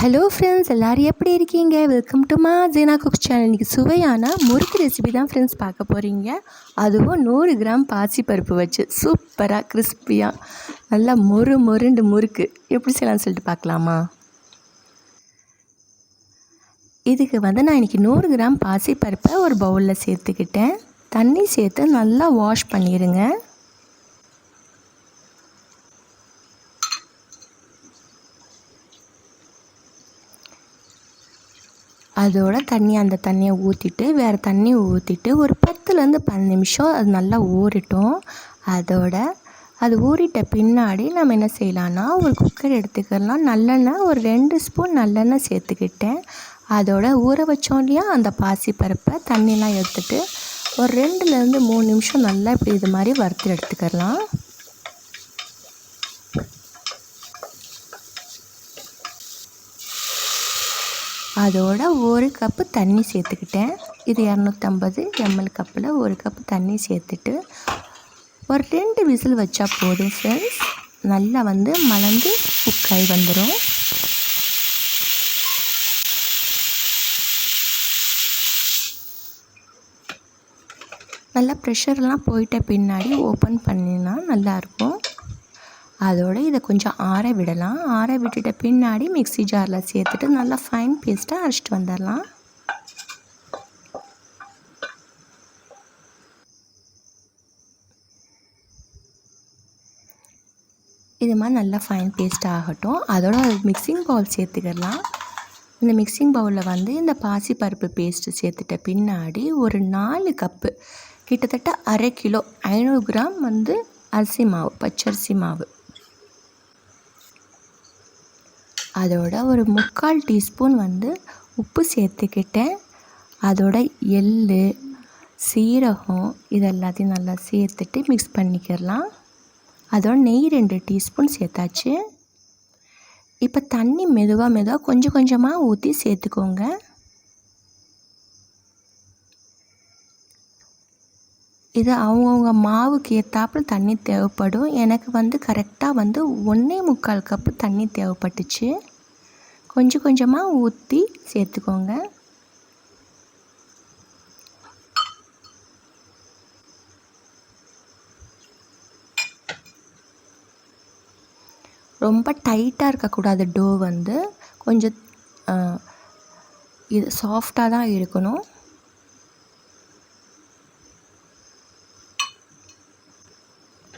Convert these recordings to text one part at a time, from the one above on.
Hello friends எல்லோரும் எப்படி இருக்கீங்க? வெல்கம் டு மா ஜீனா குக் சேனல் இன்றைக்கி சுவையான முறுக்கு ரெசிபி தான் ஃப்ரெண்ட்ஸ் பார்க்க போகிறீங்க அதுவும் நூறு கிராம் பாசி பருப்பு வச்சு சூப்பராக கிறிஸ்பியாக நல்லா மொறு மொருண்டு முறுக்கு. எப்படி செய்யலாம்னு சொல்லிட்டு பார்க்கலாமா? இதுக்கு வந்து நான் இன்றைக்கி நூறு கிராம் பாசி பருப்பை ஒரு பவுலில் சேர்த்துக்கிட்டேன். தண்ணி சேர்த்து நல்லா வாஷ் பண்ணிடுங்க அதோட தண்ணி அந்த தண்ணியை ஊற்றிட்டு வேறு தண்ணி ஊற்றிட்டு ஒரு பத்துலேருந்து பத்து நிமிஷம் அது நல்லா ஊறட்டும். அதோட அது ஊறிட்ட பின்னாடி நம்ம என்ன செய்யலான்னா ஒரு குக்கர் எடுத்துக்கலாம். நல்லெண்ணெய் ஒரு ரெண்டு ஸ்பூன் நல்லெண்ணெய் சேர்த்துக்கிட்டேன். அதோட ஊற வச்சோம் இல்லையா அந்த பாசி பருப்பை தண்ணியெலாம் எடுத்துட்டு ஒரு ரெண்டுலேருந்து மூணு நிமிஷம் நல்லா இப்படி இது மாதிரி வறுத்து எடுத்துக்கலாம். அதோட ஒரு கப்பு தண்ணி சேர்த்துக்கிட்டேன். இது இரநூத்தம்பது எம்எல் கப்பில் ஒரு கப்பு தண்ணி சேர்த்துட்டு ஒரு ரெண்டு விசில் வச்சா போதும் ஃப்ரெண்ட்ஸ் நல்லா வந்து மலர்ந்து குக்காய் வந்துடும் நல்லா ப்ரெஷர்லாம் போயிட்ட பின்னாடி ஓப்பன் பண்ணினா நல்லாயிருக்கும் அதோடு இதை கொஞ்சம் ஆற விடலாம். ஆற விட்டுட்ட பின்னாடி மிக்சி ஜாரில் சேர்த்துட்டு நல்லா ஃபைன் பேஸ்ட்டாக அரைச்சிட்டு வந்துடலாம். இது மாதிரி நல்லா ஃபைன் பேஸ்ட் ஆகட்டும். அதோட மிக்சிங் பவுல் சேர்த்துக்கிடலாம். இந்த மிக்சிங் பவுலில் வந்து இந்த பாசி பருப்பு பேஸ்ட்டு சேர்த்துட்ட பின்னாடி ஒரு நாலு கப்பு கிட்டத்தட்ட அரை கிலோ ஐநூறு கிராம் வந்து அரிசி மாவு பச்சரிசி மாவு. அதோட ஒரு முக்கால் டீஸ்பூன் வந்து உப்பு சேர்த்துக்கிட்டேன். அதோட எள் சீரகம் இது எல்லாத்தையும் நல்லா சேர்த்துட்டு மிக்ஸ் பண்ணிக்கிடலாம். அதோட நெய் ரெண்டு டீஸ்பூன் சேர்த்தாச்சு. இப்போ தண்ணி மெதுவாக மெதுவாக கொஞ்சம் கொஞ்சமாக ஊற்றி சேர்த்துக்கோங்க. இது அவங்கவுங்க மாவுக்கு ஏற்றாப்புல தண்ணி தேவைப்படும். எனக்கு வந்து கரெக்டாக வந்து ஒன்றே முக்கால் கப்பு தண்ணி தேவைப்பட்டுச்சு. கொஞ்சம் கொஞ்சமாக ஊற்றி சேர்த்துக்கோங்க. ரொம்ப டைட்டாக இருக்கக்கூடாது டோ வந்து. கொஞ்சம் இது சாஃப்டாக தான் இருக்கணும்.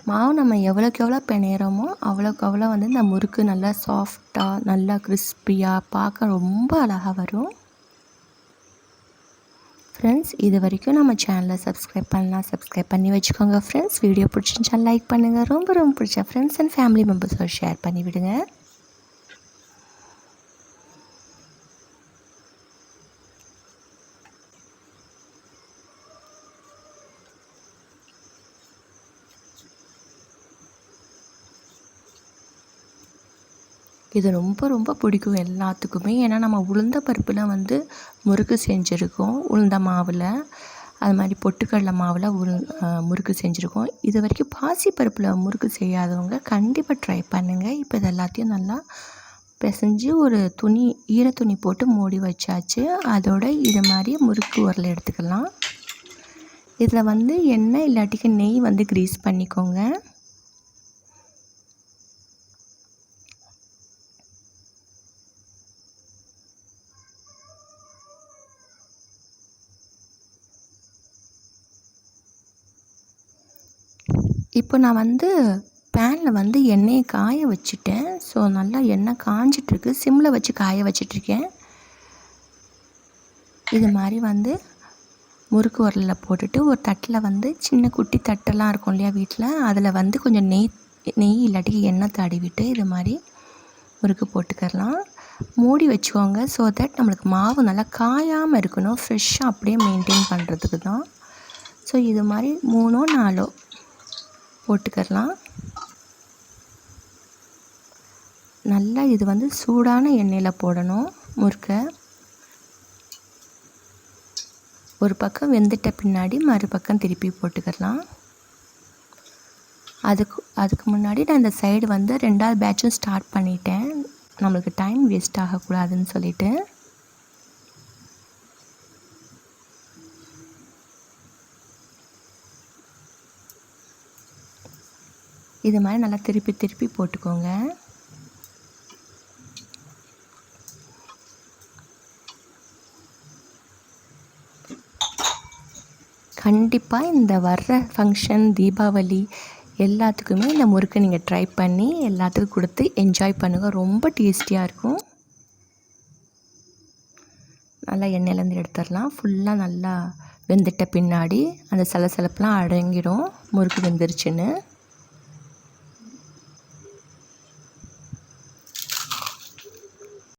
மாவு நம்ம எவ்வளோக்கு எவ்வளோ பிணையிறோமோ அவ்வளோக்கு அவ்வளோ வந்து இந்த முறுக்கு நல்லா சாஃப்டாக நல்லா கிறிஸ்பியாக பார்க்க ரொம்ப அழகாக வரும். ஃப்ரெண்ட்ஸ் இது வரைக்கும் நம்ம சேனலை சப்ஸ்கிரைப் பண்ணலாம் சப்ஸ்கிரைப் பண்ணி வச்சுக்கோங்க. ஃப்ரெண்ட்ஸ் வீடியோ பிடிச்சிருந்துச்சா லைக் பண்ணுங்கள் ரொம்ப ரொம்ப பிடிச்ச ஃப்ரெண்ட்ஸ் அண்ட் ஃபேமிலி மெம்பர்ஸோடு ஷேர் பண்ணிவிடுங்க. இது ரொம்ப ரொம்ப பிடிக்கும் எல்லாத்துக்குமே. ஏன்னா நம்ம உளுந்த பருப்பில் வந்து முறுக்கு செஞ்சுருக்கோம் உளுந்த மாவில். அது மாதிரி பொட்டுக்கடலை மாவில் உரு முறுக்கு செஞ்சுருக்கோம். இது வரைக்கும் பாசி பருப்பில் முறுக்கு செய்யாதவங்க கண்டிப்பாக ட்ரை பண்ணுங்கள் இப்போ இது எல்லாத்தையும் நல்லா பிசைஞ்சு ஒரு துணி ஈர துணி போட்டு மூடி வச்சாச்சு. அதோட இது மாதிரி முறுக்கு உரல் எடுத்துக்கலாம். இதில் வந்து எண்ணெய் இல்லாட்டிக்கு நெய் வந்து க்ரீஸ் பண்ணிக்கோங்க. இப்போ நான் வந்து பேனில் வந்து எண்ணெயை காய வச்சுட்டேன். ஸோ நல்லா எண்ணெய் காஞ்சிட்ருக்கு. சிம்மில் வச்சு காய வச்சிட்ருக்கேன். இது மாதிரி வந்து முறுக்கு உரலில் போட்டுட்டு ஒரு தட்டில் வந்து சின்ன குட்டி தட்டெல்லாம் இருக்கும் இல்லையா வீட்டில் அதில் வந்து கொஞ்சம் நெய் நெய் இல்லாட்டி எண்ணெய் தடவிட்டு இது மாதிரி முறுக்கு போட்டுக்கலாம் மூடி வச்சுக்கோங்க. ஸோ தட் நம்மளுக்கு மாவு நல்லா காயாமல் இருக்கணும். ஃப்ரெஷ்ஷாக அப்படியே மெயின்டைன் பண்ணுறதுக்கு தான் ஸோ இது மாதிரி மூணோ நாலோ போட்டுக்கலாம் நல்லா இது வந்து சூடான எண்ணெயில் போடணும் முறுக்கை. ஒரு பக்கம் வெந்துட்ட பின்னாடி மறுபக்கம் திருப்பி போட்டுக்கலாம் அதுக்கு அதுக்கு முன்னாடி நான் இந்த சைடு வந்து ரெண்டாவது பேட்சும் ஸ்டார்ட் பண்ணிட்டேன். நம்மளுக்கு டைம் வேஸ்ட் ஆகக்கூடாதுன்னு சொல்லிவிட்டு இது மாதிரி நல்லா திருப்பி திருப்பி போட்டுக்கோங்க. கண்டிப்பாக இந்த வர்ற ஃபங்க்ஷன் தீபாவளி எல்லாத்துக்குமே இந்த முறுக்கு நீங்கள் ட்ரை பண்ணி எல்லாத்துக்கும் கொடுத்து என்ஜாய் பண்ணுங்கள் ரொம்ப டேஸ்டியாக இருக்கும். நல்லா எண்ணெயிலேருந்து எடுத்துடலாம். ஃபுல்லாக நல்லா வெந்துட்ட பின்னாடி அந்த சலசலப்புலாம் அடங்கிடும். முறுக்கு வெந்துருச்சுன்னு.